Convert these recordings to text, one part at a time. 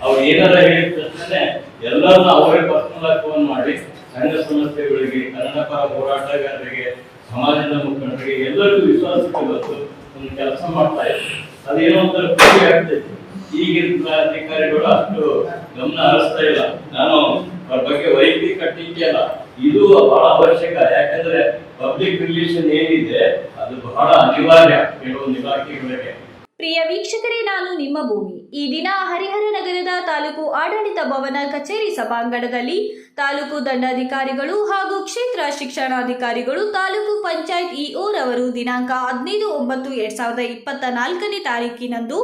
ಅವ್ರು ಏನಾರ ಹೇಳಿದ ತಕ್ಷಣ ಅವರೇ ಪರ್ಸನಲ್ ಆಗಿ ಫೋನ್ ಮಾಡಿ, ಸಂಘ ಸಂಸ್ಥೆಗಳಿಗೆ, ಕನ್ನಡ ಪರ ಹೋರಾಟಗಾರರಿಗೆ, ಸಮಾಜದ ಮುಖಂಡರಿಗೆ ಎಲ್ಲರಿಗೂ ವಿಶ್ವಾಸಕ್ಕೆ ಬಂದು ಒಂದು ಕೆಲಸ ಮಾಡ್ತಾ ಇದ್ದಾರೆ ಅದೇನೋ ಒಂಥರ ಖುಷಿ ಆಗ್ತೈತಿ ಈಗಿನ ಅಧಿಕಾರಿಗಳು ಅಷ್ಟು ಗಮನ ಹರಿಸ್ತಾ ಇಲ್ಲ. ನಾನು ಅವ್ರ ಬಗ್ಗೆ ವೈಯಕ್ತಿಕ ಟೀಕೆ ಅಲ್ಲ. ಇದು ಬಹಳ ಅವಶ್ಯಕ. ಯಾಕಂದ್ರೆ ಪಬ್ಲಿಕ್ ರಿಲೇಷನ್ ಏನಿದೆ, ಅದು ಬಹಳ ಅನಿವಾರ್ಯ ಕೆಲವೊಂದು ಇಲಾಖೆಗಳಿಗೆ ಪ್ರಿಯ ವೀಕ್ಷಕರೇ, ನಾನು ನಿಮ್ಮ ಭೂಮಿ. ಈ ದಿನ ಹರಿಹರ ನಗರದ ತಾಲೂಕು ಆಡಳಿತ ಭವನ ಕಚೇರಿ ಸಭಾಂಗಣದಲ್ಲಿ ತಾಲೂಕು ದಂಡಾಧಿಕಾರಿಗಳು ಹಾಗೂ ಕ್ಷೇತ್ರ ಶಿಕ್ಷಣಾಧಿಕಾರಿಗಳು ತಾಲೂಕು ಪಂಚಾಯತ್ ಇಒರವರು ದಿನಾಂಕ ಹದಿನೈದು ಒಂಬತ್ತು ಎರಡ್ ಸಾವಿರದ ಇಪ್ಪತ್ತ ನಾಲ್ಕನೇ ತಾರೀಕಿನಂದು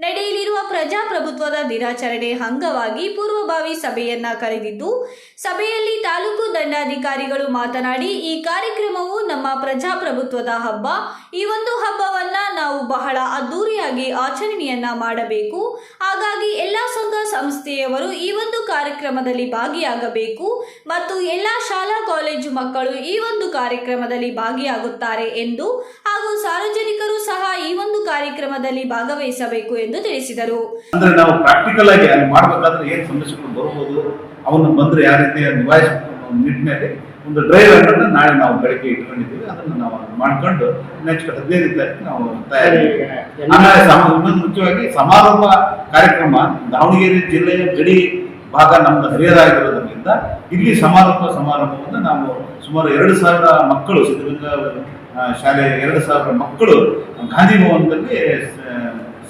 ನಡೆಯಲಿರುವ ಪ್ರಜಾಪ್ರಭುತ್ವದ ದಿನಾಚರಣೆ ಅಂಗವಾಗಿ ಪೂರ್ವಭಾವಿ ಸಭೆಯನ್ನ ಕರೆದಿದ್ದು, ಸಭೆಯಲ್ಲಿ ತಾಲೂಕು ದಂಡಾಧಿಕಾರಿಗಳು ಮಾತನಾಡಿ, ಈ ಕಾರ್ಯಕ್ರಮವು ನಮ್ಮ ಪ್ರಜಾಪ್ರಭುತ್ವದ ಹಬ್ಬ. ಈ ಒಂದು ಹಬ್ಬವನ್ನ ನಾವು ಬಹಳ ಅದ್ದೂರಿಯಾಗಿ ಆಚರಣೆಯನ್ನ ಮಾಡಬೇಕು. ಹಾಗಾಗಿ ಎಲ್ಲಾ ಸಂಘ ಸಂಸ್ಥೆಯವರು ಈ ಒಂದು ಕಾರ್ಯಕ್ರಮದಲ್ಲಿ ಭಾಗಿಯಾಗಬೇಕು. ಮತ್ತು ಎಲ್ಲ ಶಾಲಾ ಕಾಲೇಜು ಮಕ್ಕಳು ಈ ಒಂದು ಕಾರ್ಯಕ್ರಮದಲ್ಲಿ ಭಾಗಿಯಾಗುತ್ತಾರೆ ಎಂದು ಹಾಗೂ ಸಾರ್ವಜನಿಕರು ಸಹ ಈ ಒಂದು ಕಾರ್ಯಕ್ರಮದಲ್ಲಿ ಭಾಗವಹಿಸಬೇಕು ಎಂದು ತಿಳಿಸಿದರು. ಅಂದ್ರೆ ನಾವು ಪ್ರಾಕ್ಟಿಕಲ್ ಆಗಿ ಅಲ್ಲಿ ಮಾಡಬೇಕಾದ್ರೆ ಏನ್ ಸಮಸ್ಯೆಗಳು ಬರಬಹುದು ಅವನ್ನ ಬಂದ್ರೆ ಯಾವ ರೀತಿ ನಿಭಾಯಿಸ ನಿಟ್ಟಿನಲ್ಲಿ ಒಂದು ಡ್ರೈವ್ ಅನ್ನ ನಾಳೆ ನಾವು ಬೆಳಗ್ಗೆ ಇಟ್ಕೊಂಡಿದ್ದೀವಿ. ಅದನ್ನ ನಾವು ಮಾಡ್ಕೊಂಡು ನೆಕ್ಸ್ಟ್ ಹದಿನೈದು ತಾರೀಕು ನಾವು ತಯಾರಿ ಆಮೇಲೆ ಇನ್ನೊಂದು ಮುಖ್ಯವಾಗಿ ಸಮಾರಂಭ ಕಾರ್ಯಕ್ರಮ ದಾವಣಗೆರೆ ಜಿಲ್ಲೆಯ ಗಡಿ ಭಾಗ ನಮ್ದು ಹರಿಹರ ಆಗಿರೋದ್ರಿಂದ ಇಲ್ಲಿ ಸಮಾರೋಪ ಸಮಾರಂಭವನ್ನು ನಾವು ಸುಮಾರು ಎರಡು ಸಾವಿರ ಮಕ್ಕಳು, ಸಿದ್ಧಗಂಗಾ ಶಾಲೆಯ ಶಾಲೆ ಎರಡು ಸಾವಿರ ಮಕ್ಕಳು ಗಾಂಧಿ ಭವನದಲ್ಲಿ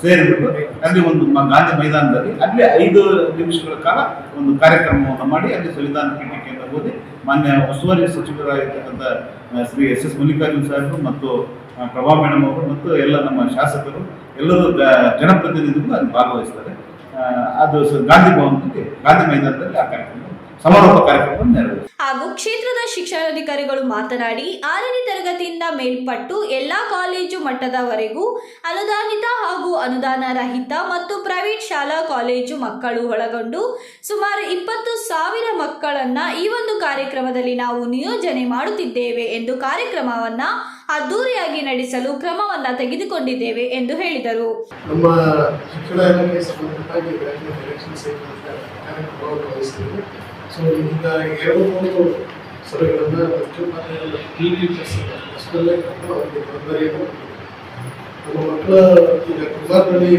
ಸೇರಿಬಿಟ್ಟು ಅಲ್ಲಿ ಒಂದು ಗಾಂಧಿ ಮೈದಾನದಲ್ಲಿ ಅಲ್ಲಿ ಐದು ನಿಮಿಷಗಳ ಕಾಲ ಒಂದು ಕಾರ್ಯಕ್ರಮವನ್ನು ಮಾಡಿ ಅಲ್ಲಿ ಸಂವಿಧಾನ ಅಂತ ಓದಿ ಮಾನ್ಯ ಉಸ್ತುವಾರಿ ಸಚಿವರಾಗಿರ್ತಕ್ಕಂಥ ಶ್ರೀ ಎಸ್ ಎಸ್ ಮಲ್ಲಿಕಾರ್ಜುನ್ ಸಾಹೇಬರು ಮತ್ತು ಪ್ರಭಾ ಮೇಡಮ್ ಅವರು ಮತ್ತು ಎಲ್ಲ ನಮ್ಮ ಶಾಸಕರು, ಎಲ್ಲರೂ ಜನಪ್ರತಿನಿಧಿಗಳು ಅಲ್ಲಿ ಭಾಗವಹಿಸ್ತಾರೆ. ಅದು ಗಾಂಧಿ ಭವನದಲ್ಲಿ, ಗಾಂಧಿ ಮೈದಾನದಲ್ಲಿ ಆ ಕಾರ್ಯಕ್ರಮ ಸಮಾರೋಪ ಕಾರ್ಯಕ್ರಮವನ್ನು ನೆರವೇರಿಸ್ತಾರೆ ಹಾಗೂ ಕ್ಷೇತ್ರದ ಶಿಕ್ಷಣಾಧಿಕಾರಿಗಳು ಮಾತನಾಡಿ ಆರನೇ ತರಗತಿಯಿಂದ ಮೇಲ್ಪಟ್ಟು ಎಲ್ಲಾ ಕಾಲೇಜು ಮಟ್ಟದವರೆಗೂ ಅನುದಾನಿತ ಹಾಗೂ ಅನುದಾನ ರಹಿತ ಮತ್ತು ಪ್ರೈವೇಟ್ ಶಾಲಾ ಕಾಲೇಜು ಮಕ್ಕಳು ಒಳಗೊಂಡು ಸುಮಾರು ಇಪ್ಪತ್ತು ಸಾವಿರ ಮಕ್ಕಳನ್ನ ಈ ಒಂದು ಕಾರ್ಯಕ್ರಮದಲ್ಲಿ ನಾವು ನಿಯೋಜನೆ ಮಾಡುತ್ತಿದ್ದೇವೆ ಎಂದು ಕಾರ್ಯಕ್ರಮವನ್ನ ಅದ್ದೂರಿಯಾಗಿ ನಡೆಸಲು ಕ್ರಮವನ್ನ ತೆಗೆದುಕೊಂಡಿದ್ದೇವೆ ಎಂದು ಹೇಳಿದರು. ನಮ್ಮ ಶಿಕ್ಷಣ ಸೊ ಈಗ ಎರಡು ಮೂರು ಸಭೆಗಳನ್ನು ಮುಖ್ಯೋಪಾಧ್ಯಾಯರ ಟಿ ವಿ ಅಷ್ಟರಲ್ಲೇ ಕಟ್ಟು ಅವರಿಗೆ ಜವಾಬ್ದಾರಿಯನ್ನು ನಮ್ಮ ಮಕ್ಕಳ ಈಗ ಕುಮಾರ್ನಲ್ಲಿ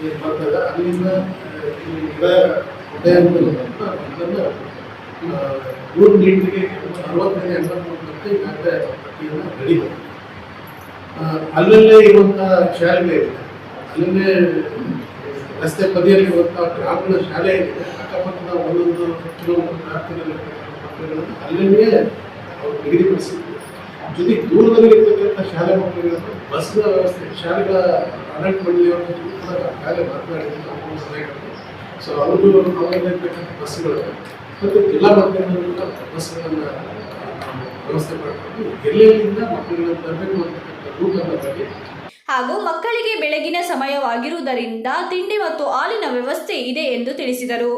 ಏನು ಮಾಡ್ತಾರೆ ಅಲ್ಲಿಂದ ಗಿಡ ಅದನ್ನು ಮೂರು ನೀಟಿಗೆ ಅರವತ್ತೈದು ಎಂಬತ್ಮೂರು ಮತ್ತೆ ಈಗಾಗಲೇ ಪಟ್ಟಿಯನ್ನು ಆ, ಅಲ್ಲಲ್ಲೇ ಇರುವಂಥ ಶಾಲೆಗಳಿದೆ ಅಲ್ಲಲ್ಲೇ ರಸ್ತೆ ಬದಿಯಲ್ಲಿ ಇರುವಂಥ ಗ್ರಾಮೀಣ ಶಾಲೆ ಇದೆ. ಅಕ್ಕಪಕ್ಕದ ಒಂದೊಂದು ಕಿಲೋಮೀಟರ್ ಮಕ್ಕಳು ಮಕ್ಕಳುಗಳನ್ನು ಅಲ್ಲೇ ಅವರು ನಿಗದಿಪಡಿಸಿದ್ರು. ಜೊತೆ ದೂರದಲ್ಲಿ ಇರ್ತಕ್ಕಂಥ ಶಾಲೆ ಮಕ್ಕಳಿಗೆ ಬಸ್ನ ವ್ಯವಸ್ಥೆ, ಶಾಲೆಗಳ ಆಡಳಿತ ಮಂಡಳಿಯವರ ಜೊತೆಗೂ ಕೂಡ ಶಾಲೆ ಮಾತನಾಡಿದ್ರು ನಮ್ಮ ಸಲಹೆಗಳು ಸೊ ಅವರು ಅವರಲ್ಲಿರ್ತಕ್ಕಂಥ ಬಸ್ಗಳು ಮತ್ತು ಜಿಲ್ಲಾ ಮಕ್ಕಳನ್ನು ಕೂಡ ಬಸ್ಗಳನ್ನು ವ್ಯವಸ್ಥೆ ಮಾಡಿಕೊಂಡು ಎಲ್ಲೆಲ್ಲಿಂದ ಮಕ್ಕಳಿಗೆ ತರಬೇಕು ಅಂತಕ್ಕಂಥ ರೂಟನ್ನು ಬಗ್ಗೆ ಹಾಗೂ ಮಕ್ಕಳಿಗೆ ಬೆಳಗಿನ ಸಮಯವಾಗಿರುವುದರಿಂದ ತಿಂಡಿ ಮತ್ತು ಹಾಲಿನ ವ್ಯವಸ್ಥೆ ಇದೆ ಎಂದು ತಿಳಿಸಿದರು.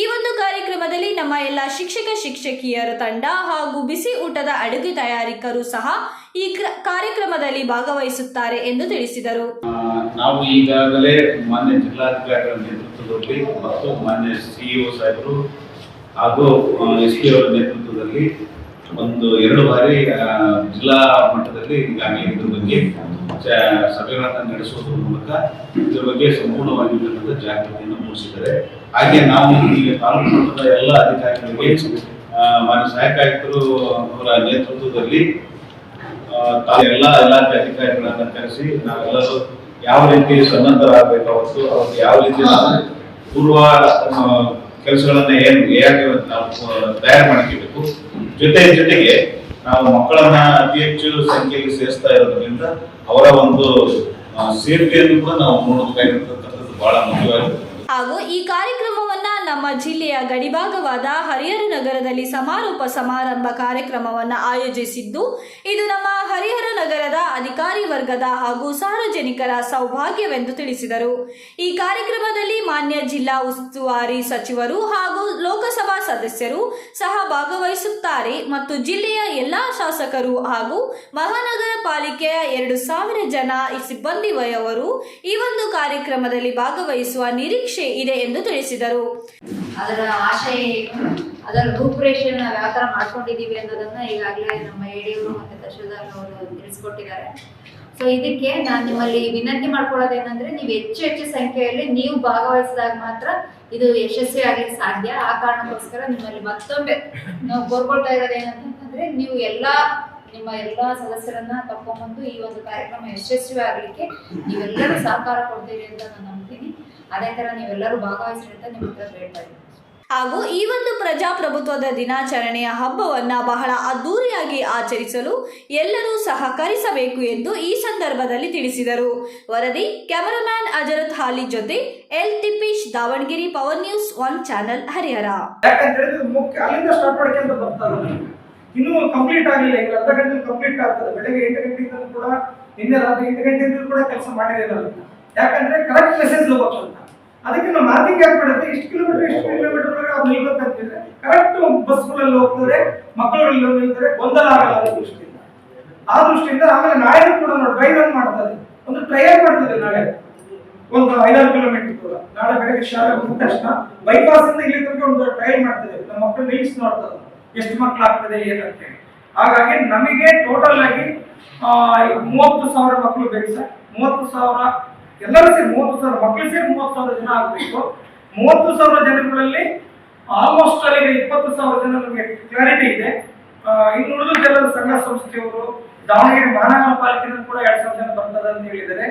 ಈ ಒಂದು ಕಾರ್ಯಕ್ರಮದಲ್ಲಿ ನಮ್ಮ ಎಲ್ಲ ಶಿಕ್ಷಕ, ಶಿಕ್ಷಕಿಯರ ತಂಡ ಹಾಗೂ ಬಿಸಿ ಊಟದ ಅಡುಗೆ ತಯಾರಿಕರು ಸಹ ಈ ಕಾರ್ಯಕ್ರಮದಲ್ಲಿ ಭಾಗವಹಿಸುತ್ತಾರೆ ಎಂದು ತಿಳಿಸಿದರು. ನಾವು ಈಗಾಗಲೇ ಮಾನ್ಯ ಜಿಲ್ಲಾಧಿಕಾರಿಗಳ ನೇತೃತ್ವದಲ್ಲಿ ಮತ್ತು ಮಾನ್ಯ ಸಿಇಒ ಸಾಹೇಬರು ಹಾಗೂ ಎಸ್ ಪಿ ಅವರ ನೇತೃತ್ವದಲ್ಲಿ ಒಂದು ಎರಡು ಬಾರಿ ಜಿಲ್ಲಾ ಮಟ್ಟದಲ್ಲಿ ಈಗಾಗಲೇ ಇದ್ರ ಬಗ್ಗೆ ಸಭೆಗಳನ್ನು ನಡೆಸುವುದರ ಮೂಲಕ ಇದ್ರ ಬಗ್ಗೆ ಸಂಪೂರ್ಣವಾಗಿ ಜಾಗೃತಿಯನ್ನು ಮೂಡಿಸಿದ್ದಾರೆ. ಹಾಗೆ ನಾವು ಈಗ ತಾಲೂಕು ಮಟ್ಟದ ಎಲ್ಲ ಅಧಿಕಾರಿಗಳಿಗೆ ಮಾನ್ಯ ಸಹಾಯಕ ಆಯುಕ್ತರು ಅವರ ನೇತೃತ್ವದಲ್ಲಿ ಎಲ್ಲ ಇಲಾಖೆ ಅಧಿಕಾರಿಗಳನ್ನ ಕರೆಸಿ ನಾವೆಲ್ಲರೂ ಯಾವ ರೀತಿ ಸನ್ನದ್ಧರಾಗಬೇಕು, ಅವತ್ತು ಅವ್ರಿಗೆ ಯಾವ ರೀತಿ ಪೂರ್ವ ಕೆಲಸಗಳನ್ನ ಏನು ಹೇಗೆ ನಾವು ತಯಾರು ಮಾಡ್ಕೋಬೇಕು ಜೊತೆ ಜೊತೆಗೆ ನಾವು ಮಕ್ಕಳನ್ನ ಅತಿ ಹೆಚ್ಚು ಸಂಖ್ಯೆಯಲ್ಲಿ ಸೇರಿಸ್ತಾ ಇರೋದ್ರಿಂದ ಅವರ ಒಂದು ಸೇಫ್ಟಿಯನ್ನು ಕೂಡ ನಾವು ನೋಡಬೇಕಾಗಿರ್ತಕ್ಕಂಥದ್ದು ಬಹಳ ಮುಖ್ಯವಾಗಿರ್ತದೆ ಹಾಗೂ ಈ ಕಾರ್ಯಕ್ರಮವನ್ನ ನಮ್ಮ ಜಿಲ್ಲೆಯ ಗಡಿಭಾಗವಾದ ಹರಿಹರ ನಗರದಲ್ಲಿ ಸಮಾರೋಪ ಸಮಾರಂಭ ಕಾರ್ಯಕ್ರಮವನ್ನ ಆಯೋಜಿಸಿದ್ದು, ಇದು ನಮ್ಮ ಹರಿಹರ ನಗರದ ಅಧಿಕಾರಿ ವರ್ಗದ ಹಾಗೂ ಸಾರ್ವಜನಿಕರ ಸೌಭಾಗ್ಯವೆಂದು ತಿಳಿಸಿದರು. ಈ ಕಾರ್ಯಕ್ರಮದಲ್ಲಿ ಮಾನ್ಯ ಜಿಲ್ಲಾ ಉಸ್ತುವಾರಿ ಸಚಿವರು ಹಾಗೂ ಲೋಕಸಭಾ ಸದಸ್ಯರು ಸಹ ಭಾಗವಹಿಸುತ್ತಾರೆ ಮತ್ತು ಜಿಲ್ಲೆಯ ಎಲ್ಲಾ ಶಾಸಕರು ಹಾಗೂ ಮಹಾನಗರ ಪಾಲಿಕೆಯ ಎರಡು ಸಾವಿರ ಜನ ಸಿಬ್ಬಂದಿ ವಯವರು ಈ ಒಂದು ಕಾರ್ಯಕ್ರಮದಲ್ಲಿ ಭಾಗವಹಿಸುವ ನಿರೀಕ್ಷೆ ಇದೆ ಎಂದು ತಿಳಿಸಿದರು. ಅದರ ಆಶಯ ಅದರ ರೂಪುರೇಷೆಯನ್ನು ನಾವು ಯಾವ ಥರ ಮಾಡ್ಕೊಂಡಿದ್ದೀವಿ ಅನ್ನೋದನ್ನ ಈಗಾಗಲೇ ನಮ್ಮ ಏಡಿಯವರು ಮತ್ತು ತಹಶೀಲ್ದಾರ್ ಅವರು ತಿಳಿಸ್ಕೊಟ್ಟಿದ್ದಾರೆ. ಸೊ ಇದಕ್ಕೆ ನಾನು ನಿಮ್ಮಲ್ಲಿ ವಿನಂತಿ ಮಾಡ್ಕೊಳ್ಳೋದೇನೆಂದ್ರೆ ನೀವು ಹೆಚ್ಚು ಹೆಚ್ಚು ಸಂಖ್ಯೆಯಲ್ಲಿ ನೀವು ಭಾಗವಹಿಸಿದಾಗ ಮಾತ್ರ ಇದು ಯಶಸ್ವಿ ಸಾಧ್ಯ. ಆ ಕಾರಣಕ್ಕೋಸ್ಕರ ನಿಮ್ಮಲ್ಲಿ ಮತ್ತೊಮ್ಮೆ ನಾವು ಕೋರ್ಕೊಳ್ತಾ ಇರೋದೇನಂತಂದ್ರೆ ನೀವು ಎಲ್ಲ ನಿಮ್ಮ ಎಲ್ಲ ಸದಸ್ಯರನ್ನ ಕರ್ಕೊಂಡ್ಬಂದು ಈ ಒಂದು ಕಾರ್ಯಕ್ರಮ ಯಶಸ್ವಿ ಆಗ್ಲಿಕ್ಕೆ ನೀವೆಲ್ಲರೂ ಸಹಕಾರ ಕೊಡ್ತೀರಿ ಅಂತ ನಾನು ನಂಬ್ತೀನಿ. ಅದೇ ತರ ನೀವೆಲ್ಲರೂ ಭಾಗವಹಿಸ್ರಿ ಅಂತ ನಿಮ್ಮ ಹತ್ರ ಹೇಳ್ತಾ ಇದ್ದೀನಿ. ಹಾಗೂ ಈ ಒಂದು ಪ್ರಜಾಪ್ರಭುತ್ವದ ದಿನಾಚರಣೆಯ ಹಬ್ಬವನ್ನ ಬಹಳ ಅದ್ದೂರಿಯಾಗಿ ಆಚರಿಸಲು ಎಲ್ಲರೂ ಸಹಕರಿಸಬೇಕು ಎಂದು ಈ ಸಂದರ್ಭದಲ್ಲಿ ತಿಳಿಸಿದರು. ವರದಿ ಕ್ಯಾಮರಾಮ್ಯಾನ್ ಅಜರತ್ ಹಾಲಿ ಜೊತೆ L Tippesh Davanagere power news one channel Harihara. ಯಾಕಂತ ಹೇಳಿದ್ರೆ ಮುಖ್ಯ ಅಲ್ಲಿಂದ ಸ್ಟಾರ್ಟ್ ಮಾಡ್ಕೊಂತ ಬರ್ತಾರೆ ಇನ್ನೂ ಕಂಪ್ಲೀಟ್ ಆಗಿಲ್ಲ ಈಗ ಅರ್ಧ ಗಂಟೆ ಕಂಪ್ಲೀಟ್ ಆಗ್ತದೆ. ಬೆಳಗ್ಗೆ ಎಂಟು ಗಂಟೆಯಿಂದ ಕೂಡ ನಿನ್ನೆ ರಾತ್ರಿ ಎಂಟು ಗಂಟೆಯಿಂದ ಕೂಡ ಕೆಲಸ ಮಾಡಿದೆ ನಾನು ಯಾಕಂದ್ರೆ ಕರೆಕ್ಟ್ ಮೆಸೇಜ್ ಹೋಗ್ಬೇಕು ಅಂತ ಅದಕ್ಕೆ ನಮ್ಮ ಮಾರ್ಕಿಂಗ್ ಯಾಕೆ ಮಾಡುತ್ತೆ ಇಷ್ಟು ಕಿಲೋಮೀಟರ್ ಇಷ್ಟು ಕಿಲೋಮೀಟರ್ ಒಳಗೆ ಅವ್ರು ನಿಲ್ಬೇಕಂತಿದ್ರೆ ಕರೆಕ್ಟ್ ಬಸ್ಗಳಲ್ಲಿ ಹೋಗ್ತದೆ ಮಕ್ಕಳುಗಳಲ್ಲಿ ನಿಲ್ತಾರೆ, ಗೊಂದಲ ಆಗಲ್ಲ ಅನ್ನೋ ದೃಷ್ಟಿಯಿಂದ. ಆ ದೃಷ್ಟಿಯಿಂದ ಆಮೇಲೆ ನಾಳೆ ಕೂಡ ನೋಡಿ ಡ್ರೈವ್ ಅನ್ನು ಮಾಡ್ತಾರೆ ಒಂದು ಟ್ರಯಲ್ ಮಾಡ್ತಾರೆ ನಾಳೆ. ಒಂದು ಐದಾರು ಕಿಲೋಮೀಟರ್ ಕೂಡ ನಾಳೆ ಬೆಳಗ್ಗೆ ಶಾಲೆ ಹೋದ ತಕ್ಷಣ ಬೈಪಾಸ್ ಇಂದ ಇಲ್ಲಿ ತನಕ ಒಂದು ಟ್ರಯಲ್ ಮಾಡ್ತಾರೆ ನಮ್ಮ ಮಕ್ಕಳು ನಿಲ್ಸ್ ನೋಡ್ತಾರೆ ಎಷ್ಟು ಮಕ್ಕಳು ಆಗ್ತದೆ ಏನಂತ ಹಾಗಾಗಿ ನಮಗೆ ಟೋಟಲ್ ಆಗಿ ಮೂವತ್ತು ಸಾವಿರ ಮಕ್ಕಳು ಬೇಕು ಸರ್. ಮೂವತ್ತು ಸಾವಿರ ಎಲ್ಲರೂ ಸೇರಿ ಮೂವತ್ತು ಸಾವಿರ ಮಕ್ಕಳು ಸೇರಿ ಮೂವತ್ತು ಸಾವಿರ ಜನ ಆಗಬೇಕು. ಮೂವತ್ತು ಸಾವಿರ ಜನಗಳಲ್ಲಿ ಆಲ್ಮೋಸ್ಟ್ ಅಲ್ಲಿ ಇಪ್ಪತ್ತು ಸಾವಿರ ಜನ ನಮಗೆ ಕ್ಲಾರಿಟಿ ಇದೆ ಇನ್ನು ಉಳಿದ ಜನರ ಸಂಘ ಸಂಸ್ಥೆಯವರು, ದಾವಣಗೆರೆ ಮಹಾನಗರ ಪಾಲಿಕೆಯಿಂದ ಕೂಡ ಎರಡು ಸಾವಿರ ಜನ ಬರ್ತದೆ ಅಂತ ಹೇಳಿದ್ದಾರೆ.